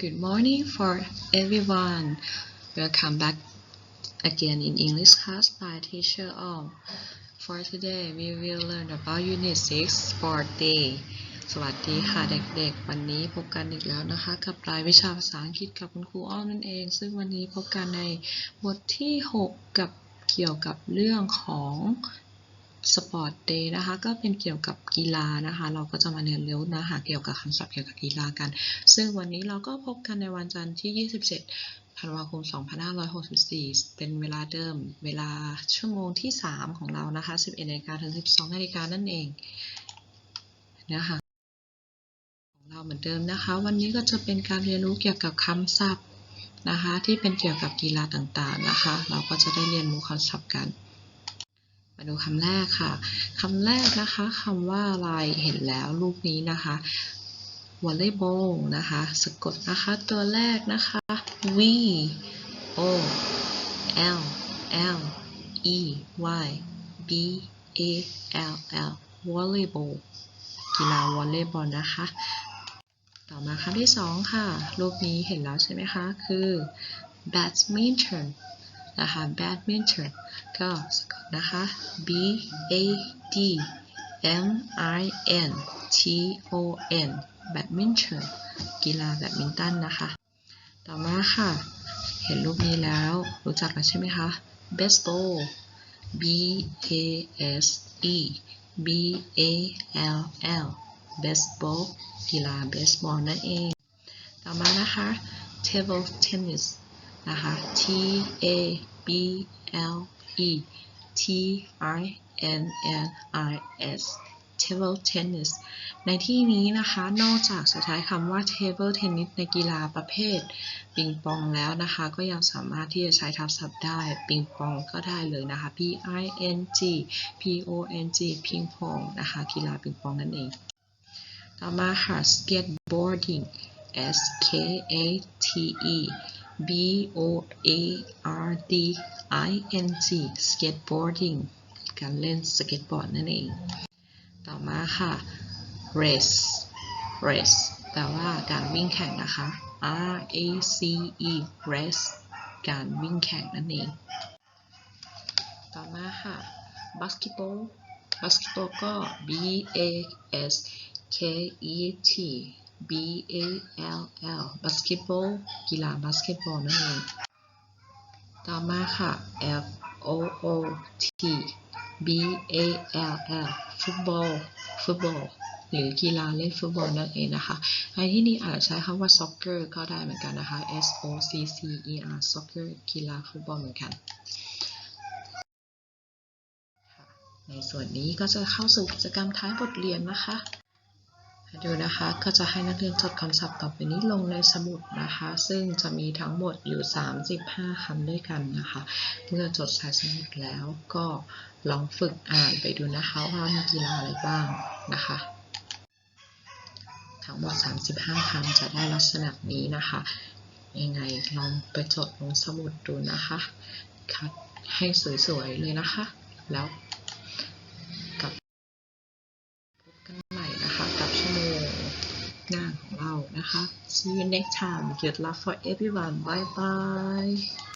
good morning for everyone. Welcome back again in English class by Teacher Ong. For today, we will learn about Unit 6 Sport Day. สวัสดีค่ะเด็กๆ วันนี้พบกันอีกแล้วนะคะ กับรายวิชาภาษาอังกฤษกับคุณครูอ้อมนั่นเอง ซึ่งวันนี้พบกันในบทที่ 6 กับเกี่ยวกับเรื่องของ สปอร์ตเดย์นะคะก็เป็นเกี่ยวกับกีฬานะคะ เราก็จะมาเรียนรู้นื้อหาเกี่ยวกับคำศัพท์เกี่ยวกับกีฬากัน ซึ่งวันนี้เราก็พบกันในวันจันทร์ที่ 27ธันวาคม 2564 เป็นเวลาเดิมเวลาชั่วโมงที่ 3 ของเรานะคะ 11นาฬิกาถึง 12นาฬิกานั่นเองเนื้อหาของเราเหมือนเดิมนะคะ วันนี้ก็จะเป็นการเรียนรู้เกี่ยวกับคำศัพท์นะคะ ที่เป็นเกี่ยวกับกีฬาต่างๆนะคะ เราก็จะได้เรียนรู้คำศัพท์กัน มาดูคำแรกค่ะคำแรกนะคะคำว่าอะไรเห็นแล้วรูปนี้นะคะวอลเลย์บอลนะคะสะกดนะคะตัวแรกนะคะ V O L L E Y B A L L วอลเลย์บอลกีฬาวอลเลย์บอลนะคะ ต่อมาคำที่สองค่ะ รูปนี้เห็นแล้วใช่ไหมคะ คือ badminton นะคะ badminton ก็สะกดนะคะ B A D M I N T O N badminton กีฬาแบดมินตันนะคะ ต่อมาค่ะ เห็นรูปนี้แล้วรู้จักแล้วใช่ไหมคะ baseball B A S E B A L L baseball กีฬาเบสบอลนั่นเอง ต่อมานะคะ table tennis นะคะ T A B L E T I N N I S table tennis ในที่นี้นะคะ นอกจากจะใช้คำว่า table tennis ในกีฬาประเภทปิงปองแล้วนะคะ ก็ยังสามารถที่จะใช้ทับศัพท์ได้ปิงปองก็ได้เลยนะคะ P I N G P O N G พิงปองนะคะ กีฬาปิงปองนั่นเอง ต่อมาค่ะ skateboarding S K A T E B O A R D I N G skateboarding การเล่นสเก็ตบอร์ดนั่นเอง ต่อมาค่ะ race race แปลว่าการวิ่งแข่งนะคะ R A C E race การวิ่งแข่งนั่นเอง ต่อมาค่ะ basketball basketball ก็ B A S K E T B A L L basketball กีฬาบาสเกตบอลนั่นเอง ต่อมาค่ะ F O O T B A L L ฟุตบอลฟุตบอลหรือกีฬาเล่นฟุตบอลนั่นเองนะคะ ในที่นี้อาจจะใช้คำว่า soccer ก็ได้เหมือนกันนะคะ S O C C E R soccer กีฬาฟุตบอลเหมือนกัน ในส่วนนี้ก็จะเข้าสู่กิจกรรมท้ายบทเรียนนะคะ มาดูนะคะ ก็จะให้นักเรียนจดคำศัพท์ต่อไปนี้ลงในสมุดนะคะ ซึ่งจะมีทั้งหมดอยู่ 35คำด้วยกันนะคะ เมื่อจดใส่สมุดแล้วก็ลองฝึกอ่านไปดูนะคะว่ามีกีฬาอะไรบ้างนะคะ ทั้งหมด 35คำจะได้ลักษณะนี้นะคะ ยังไงลองไปจดลงสมุดดูนะคะคัดให้สวยๆเลยนะคะ แล้ว หน้าของเรานะคะ See you next time Good luck for everyone Bye bye